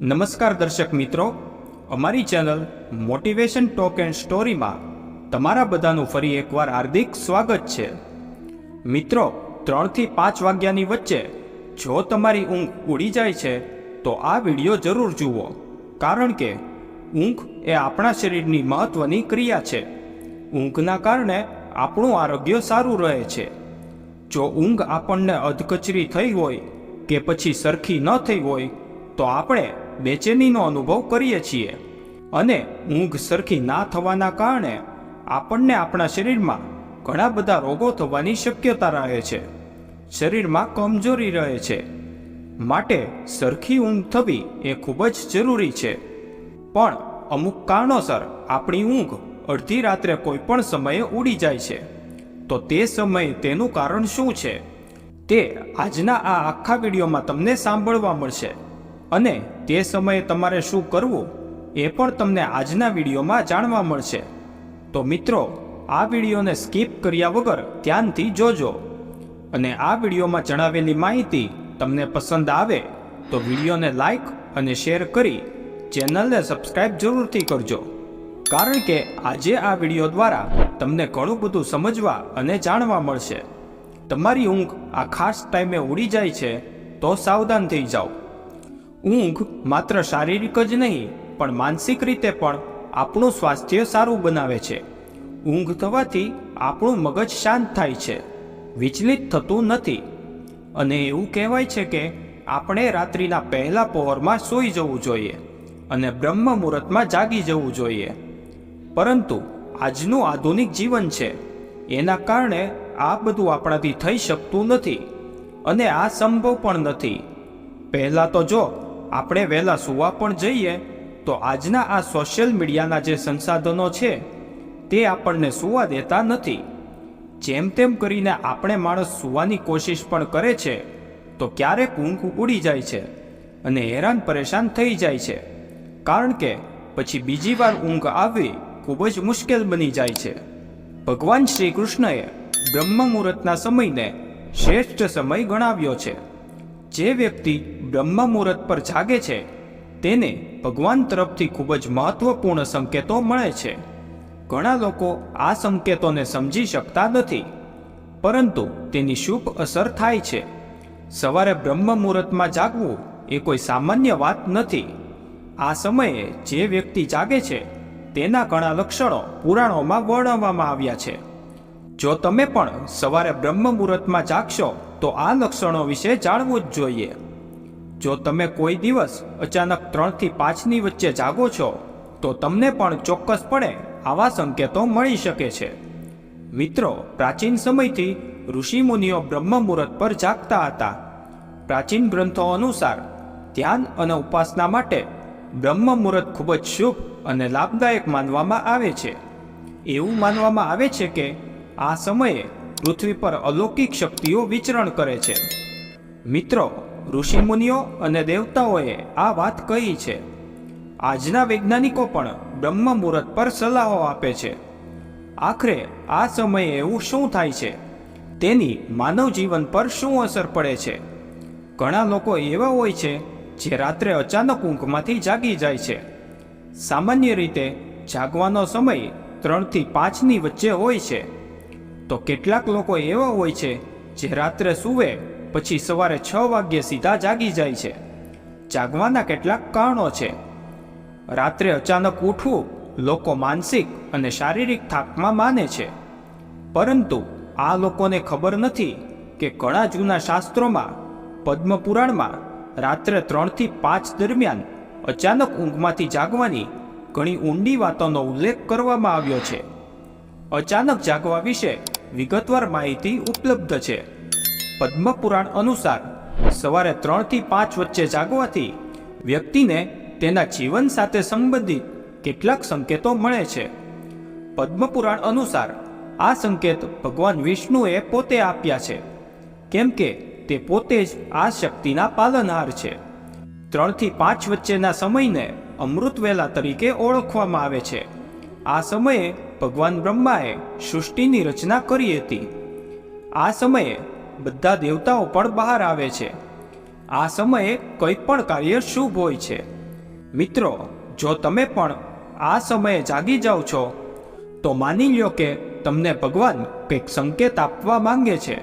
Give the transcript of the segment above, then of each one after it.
નમસ્કાર દર્શક મિત્રો. અમારી ચેનલ મોટિવેશન ટોક એન્ડ સ્ટોરીમાં તમારા બધાનું ફરી એકવાર હાર્દિક સ્વાગત છે. મિત્રો ત્રણથી પાંચ વાગ્યાની વચ્ચે જો તમારી ઊંઘ ઉડી જાય છે, તો આ વીડિયો જરૂર જુઓ. કારણ કે ઊંઘ એ આપણા શરીરની મહત્વની ક્રિયા છે. ઊંઘના કારણે આપણું આરોગ્ય સારું રહે છે. જો ઊંઘ આપણને અધકચરી થઈ હોય કે પછી સરખી ન થઈ હોય, તો આપણે બેચેનીનો અનુભવ કરીએ છીએ. અને ઊંઘ સરખી ના થવાના કારણે આપણને આપણા શરીરમાં ઘણા બધા રોગો થવાની શક્યતા રહે છે. શરીરમાં કમજોરી રહે છે. માટે સરખી ઊંઘ થવી એ ખૂબ જ જરૂરી છે. પણ અમુક કારણોસર આપણી ઊંઘ અડધી રાત્રે કોઈ પણ સમયે ઉડી જાય છે. તો તે સમયે તેનું કારણ શું છે? તે આજના આ આખા વિડીયોમાં તમને સાંભળવા મળશે. અને તે સમયે તમારે શું કરવું એ પણ તમને આજના વિડીયોમાં જાણવા મળશે. તો મિત્રો, આ વિડીયોને સ્કીપ કર્યા વગર ધ્યાનથી જોજો. અને આ વિડીયોમાં જણાવેલી માહિતી તમને પસંદ આવે તો વિડીયોને લાઈક અને શેર કરી ચેનલને સબસ્ક્રાઇબ જરૂરથી કરજો. કારણ કે આજે આ વીડિયો દ્વારા તમને ઘણું બધું સમજવા અને જાણવા મળશે. તમારી ઊંઘ આ ખાસ ટાઈમે ઉડી જાય છે, તો સાવધાન થઈ જાઓ. ઊંઘ માત્ર શારીરિક જ નહીં, પણ માનસિક રીતે પણ આપણું સ્વાસ્થ્ય સારું બનાવે છે. ઊંઘ થવાથી આપણું મગજ શાંત થાય છે. વિચલિત થતું નથી. અને એવું કહેવાય છે કે આપણે રાત્રિના પહેલા પહોરમાં સૂઈ જવું જોઈએ અને બ્રહ્મ મુહૂર્તમાં જાગી જવું જોઈએ. પરંતુ આજનું આધુનિક જીવન છે. એના કારણે આ બધું આપણાથી થઈ શકતું નથી અને આ સંભવ પણ નથી. પહેલાં તો જો આપણે વહેલા સૂવા પણ જઈએ, તો આજના આ સોશિયલ મીડિયાના જે સંસાધનો છે, તે આપણને સૂવા દેતા નથી. જેમ તેમ કરીને આપણે માણસ સૂવાની કોશિશ પણ કરે છે, તો ક્યારેક ઊંઘ ઉડી જાય છે અને હેરાન પરેશાન થઈ જાય છે. કારણ કે પછી બીજી વાર ઊંઘ આવવી ખૂબ જ મુશ્કેલ બની જાય છે. ભગવાન શ્રી કૃષ્ણએ બ્રહ્મ મુહૂર્તના સમયને શ્રેષ્ઠ સમય ગણાવ્યો છે. જે વ્યક્તિ બ્રહ્મ મુહૂર્ત પર જાગે છે, તેને ભગવાન તરફથી ખૂબ જ મહત્વપૂર્ણ સંકેતો મળે છે. ઘણા લોકો આ સંકેતોને સમજી શકતા નથી, પરંતુ તેની શુભ અસર થાય છે. સવારે બ્રહ્મ મુહૂર્તમાં જાગવું એ કોઈ સામાન્ય વાત નથી. આ સમયે જે વ્યક્તિ જાગે છે, તેના ઘણા લક્ષણો પુરાણોમાં વર્ણવવામાં આવ્યા છે. જો તમે પણ સવારે બ્રહ્મ મુહૂર્તમાં જાગશો, તો આ લક્ષણો વિશે જાણવું જ જોઈએ. જો તમે કોઈ દિવસ અચાનક ત્રણથી પાંચની વચ્ચે જાગો છો, તો તમને પણ ચોક્કસપણે આવા સંકેતો મળી શકે છે. મિત્રો, પ્રાચીન સમયથી ઋષિમુનિઓ બ્રહ્મ મુહૂર્ત પર જાગતા હતા. પ્રાચીન ગ્રંથો અનુસાર, ધ્યાન અને ઉપાસના માટે બ્રહ્મ મુહૂર્ત ખૂબ જ શુભ અને લાભદાયક માનવામાં આવે છે. એવું માનવામાં આવે છે કે, આ સમયે પૃથ્વી પર અલૌકિક શક્તિઓ વિચરણ કરે છે. મિત્રો ઋષિમુનિઓ અને દેવતાઓએ આ વાત કહી છે. આજના વૈજ્ઞાનિકો પણ બ્રહ્મ મુહૂર્ત પર સલાહો આપે છે. આખરે આ સમયે એવું શું થાય છે? તેની માનવ જીવન પર શું અસર પડે છે? ઘણા લોકો એવા હોય છે જે રાત્રે અચાનક ઊંઘમાંથી જાગી જાય છે. સામાન્ય રીતે જાગવાનો સમય ત્રણથી પાંચની વચ્ચે હોય છે. તો કેટલાક લોકો એવા હોય છે જે રાત્રે સૂવે પછી સવારે છ વાગ્યે સીધા જાગી જાય છે. જાગવાના કેટલાક કારણો છે. રાત્રે અચાનક ઉઠવું લોકો માનસિક અને શારીરિક થાકમાં માને છે. પરંતુ આ લોકોને ખબર નથી કે ઘણા જૂના શાસ્ત્રોમાં, પદ્મપુરાણમાં રાત્રે ત્રણથી પાંચ દરમિયાન અચાનક ઊંઘમાંથી જાગવાની ઘણી ઊંડી વાતોનો ઉલ્લેખ કરવામાં આવ્યો છે. અચાનક જાગવા વિશે વિગતવાર માહિતી ઉપલબ્ધ છે. પદ્મપુરાણ અનુસાર સવારે ત્રણથી પાંચ વચ્ચે જાગવાથી વ્યક્તિને તેના જીવન સાથે સંબંધિત કેટલાક સંકેતો મળે છે. પદ્મપુરાણ અનુસાર આ સંકેત ભગવાન વિષ્ણુએ પોતે આપ્યા છે, કેમ કે તે પોતે જ આ શક્તિના પાલનહાર છે. ત્રણથી પાંચ વચ્ચેના સમયને અમૃતવેલા તરીકે ઓળખવામાં આવે છે. આ સમયે ભગવાન બ્રહ્માએ સૃષ્ટિની રચના કરી હતી. આ સમયે બધા દેવતાઓ પણ બહાર આવે છે. આ સમયે કંઈ પણ કાર્ય શુભ હોય છે. મિત્રો, જો તમે પણ આ સમયે જાગી જાઓ છો, તો માની લ્યો કે તમને ભગવાન કંઈક સંકેત આપવા માંગે છે.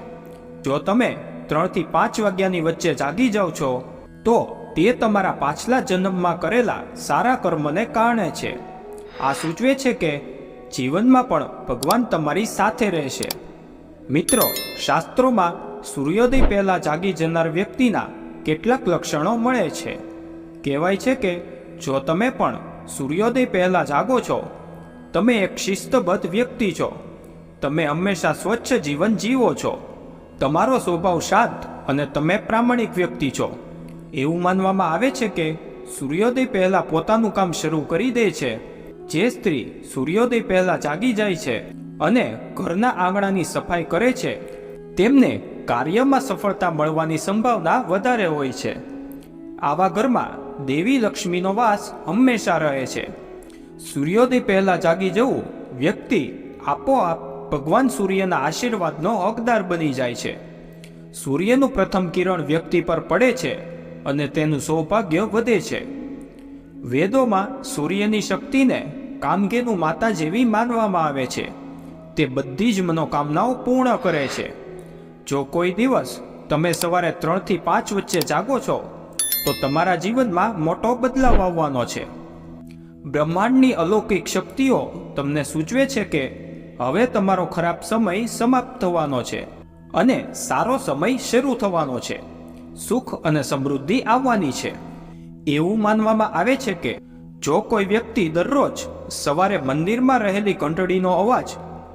જો તમે ત્રણથી પાંચ વાગ્યાની વચ્ચે જાગી જાઓ છો, તો તે તમારા પાછલા જન્મમાં કરેલા સારા કર્મને કારણે છે. આ સૂચવે છે કે જીવનમાં પણ ભગવાન તમારી સાથે રહેશે. મિત્રો, શાસ્ત્રોમાં સૂર્યોદય પહેલાં જાગી જનાર વ્યક્તિના કેટલાક લક્ષણો મળે છે. કહેવાય છે કે, જો તમે પણ સૂર્યોદય પહેલાં જાગો છો, તમે એક શિસ્તબદ્ધ વ્યક્તિ છો. તમે હંમેશા સ્વચ્છ જીવન જીવો છો. તમારો સ્વભાવ શાંત અને તમે પ્રામાણિક વ્યક્તિ છો. એવું માનવામાં આવે છે કે, સૂર્યોદય પહેલાં પોતાનું કામ શરૂ કરી દે છે. જે સ્ત્રી સૂર્યોદય પહેલાં જાગી જાય છે અને ઘરના આંગણાની સફાઈ કરે છે, તેમને કાર્યમાં સફળતા મળવાની સંભાવના વધારે હોય છે. આવા ઘરમાં દેવી લક્ષ્મીનો વાસ હંમેશા રહે છે. સૂર્યોદય પહેલાં જાગી જવું વ્યક્તિ આપોઆપ ભગવાન સૂર્યના આશીર્વાદનો હકદાર બની જાય છે. સૂર્યનું પ્રથમ કિરણ વ્યક્તિ પર પડે છે અને તેનું સૌભાગ્ય વધે છે. વેદોમાં સૂર્યની શક્તિને કામગેનું માતા જેવી માનવામાં આવે છે. તે બધી જ મનોકામનાઓ પૂર્ણ કરે છે. જો કોઈ દિવસ તમે સવારે ત્રણથી પાંચ વચ્ચે જાગો છો, તો તમારા જીવનમાં મોટો બદલાવ આવવાનો છે. બ્રહ્માંડની અલૌકિક શક્તિઓ તમને સૂચવે છે કે હવે તમારો ખરાબ સમય સમાપ્ત થવાનો છે અને સારો સમય શરૂ થવાનો છે. સુખ અને સમૃદ્ધિ આવવાની છે. એવું માનવામાં આવે છે કે જો કોઈ વ્યક્તિ દરરોજ સવારે મંદિરમાં રહેલી ઘંટડીનો અવાજ,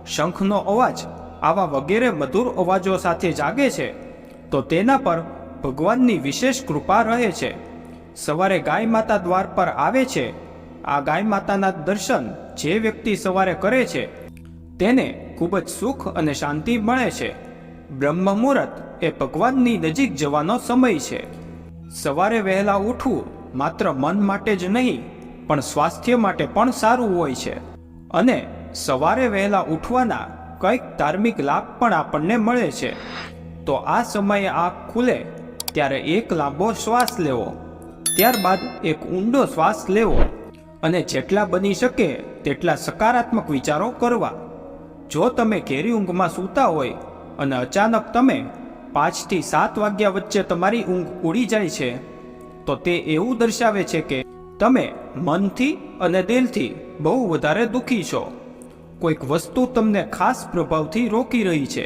શંખનો અવાજ આવા વગેરે મધુર અવાજો સાથે જાગે છે, તો તેના પર ભગવાનની વિશેષ કૃપા રહે છે. સવારે ગાય માતા દ્વાર પર આવે છે. આ ગાય માતાના દર્શન જે વ્યક્તિ સવારે કરે છે, તેને ખૂબ જ સુખ અને શાંતિ મળે છે. બ્રહ્મ મુહૂર્ત એ ભગવાનની નજીક જવાનો સમય છે. સવારે વહેલા ઉઠવું માત્ર મન માટે જ નહીં, પણ સ્વાસ્થ્ય માટે પણ સારું હોય છે. અને સવારે વહેલા ઉઠવાના કંઈક ધાર્મિક લાભ પણ આપણને મળે છે. તો આ સમયે આંખ ખુલે, ત્યારે એક લાંબો શ્વાસ લેવો. ત્યારબાદ એક ઊંડો શ્વાસ લેવો. અને જેટલા બની શકે તેટલા સકારાત્મક વિચારો કરવા. જો તમે ઘેરી ઊંઘમાં સૂતા હોય અને અચાનક તમે પાંચથી સાત વાગ્યા વચ્ચે તમારી ઊંઘ ઉડી જાય છે, તો તે એવું દર્શાવે છે કે તમે મનથી અને દિલથી બહુ વધારે દુઃખી છો. કોઈક વસ્તુ તમને ખાસ પ્રભાવથી રોકી રહી છે.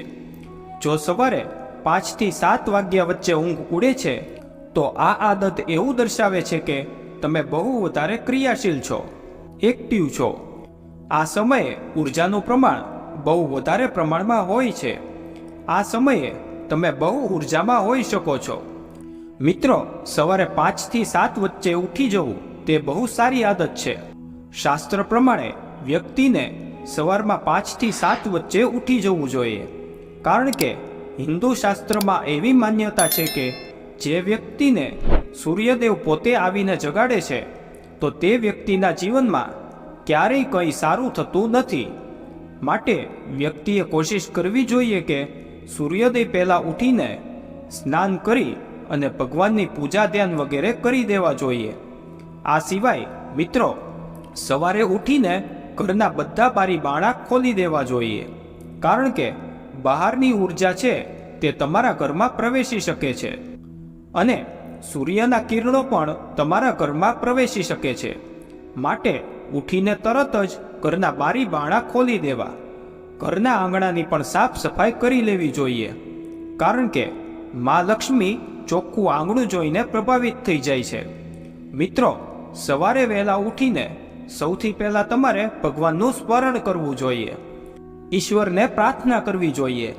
જો સવારે પાંચથી સાત વાગ્યા વચ્ચે ઊંઘ ઉડે છે, તો આ આદત એવું દર્શાવે છે કે તમે બહુ વધારે ક્રિયાશીલ છો, એક્ટિવ છો. આ સમયે ઉર્જાનું પ્રમાણ બહુ વધારે પ્રમાણમાં હોય છે. આ સમયે તમે બહુ ઉર્જામાં હોઈ શકો છો. મિત્રો, સવારે પાંચથી સાત વચ્ચે ઉઠી જવું તે બહુ સારી આદત છે. શાસ્ત્ર પ્રમાણે વ્યક્તિને સવારમાં પાંચથી સાત વચ્ચે ઉઠી જવું જોઈએ. કારણ કે હિન્દુ શાસ્ત્રમાં એવી માન્યતા છે કે જે વ્યક્તિને સૂર્યદેવ પોતે આવીને જગાડે છે, તો તે વ્યક્તિના જીવનમાં ક્યારેય કંઈ સારું થતું નથી. માટે વ્યક્તિએ કોશિશ કરવી જોઈએ કે સૂર્યોદય પહેલાં ઉઠીને સ્નાન કરી અને ભગવાનની પૂજા ધ્યાન વગેરે કરી દેવા જોઈએ. આ સિવાય મિત્રો, સવારે ઉઠીને ઘરના બધા બારી બાણા ખોલી દેવા જોઈએ. કારણ કે બહારની ઊર્જા છે તે તમારા ઘરમાં પ્રવેશી શકે છે. અને સૂર્યના કિરણો પણ તમારા ઘરમાં પ્રવેશી શકે છે. માટે ઉઠીને તરત જ ઘરના બારી બાણા ખોલી દેવા. ઘરના આંગણાની પણ સાફ સફાઈ કરી લેવી જોઈએ. કારણ કે મા લક્ષ્મી ચોખ્ખું આંગણું જોઈને પ્રભાવિત થઈ જાય છે. મિત્રો, સવારે વહેલા ઉઠીને સૌથી પહેલા તમારે ભગવાનનું સ્મરણ કરવું જોઈએ. ઈશ્વરને પ્રાર્થના કરવી જોઈએ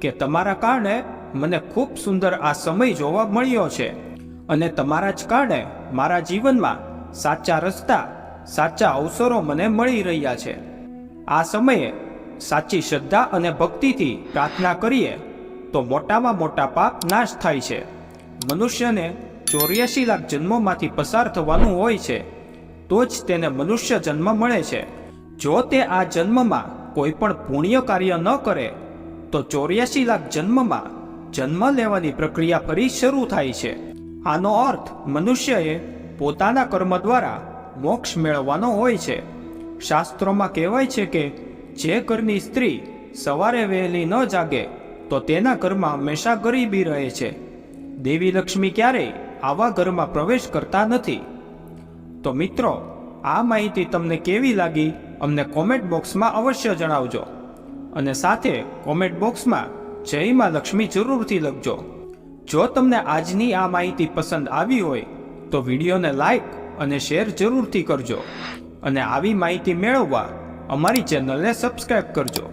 કે તમારા કારણે મને ખૂબ સુંદર આ સમય જોવા મળ્યો છે અને તમારા જ કારણે મારા જીવનમાં સાચા રસ્તા, સાચા અવસરો મને મળી રહ્યા છે. આ સમયે સાચી શ્રદ્ધા અને ભક્તિથી પ્રાર્થના કરીએ તો મોટામાં મોટા પાપ નાશ થાય છે. મનુષ્યને ચોર્યાસી લાખ જન્મોમાંથી પસાર થવાનું હોય છે. તો જ તેને મનુષ્ય જન્મ મળે છે. જો તે આ જન્મમાં કોઈ પણ પુણ્ય કાર્ય ન કરે, તો ચોર્યાસી લાખ જન્મમાં જન્મ લેવાની પ્રક્રિયા ફરી શરૂ થાય છે. આનો અર્થ મનુષ્યએ પોતાના કર્મ દ્વારા મોક્ષ મેળવવાનો હોય છે. શાસ્ત્રોમાં કહેવાય છે કે, જે ઘરની સ્ત્રી સવારે વહેલી ન જાગે, તો તેના ઘરમાં હંમેશા ગરીબી રહે છે. દેવી લક્ષ્મી ક્યારેય આવા ઘરમાં પ્રવેશ કરતા નથી. તો મિત્રો, આ માહિતી તમને કેવી લાગી, અમને કોમેન્ટ બોક્સમાં અવશ્ય જણાવજો. અને સાથે કોમેન્ટ બોક્સમાં જય માં લક્ષ્મી જરૂરથી લખજો. જો તમને આજની આ માહિતી પસંદ આવી હોય, તો વિડીયોને લાઈક અને શેર જરૂરથી કરજો. અને આવી માહિતી મેળવવા અમારી ચેનલને સબસ્ક્રાઈબ કરજો.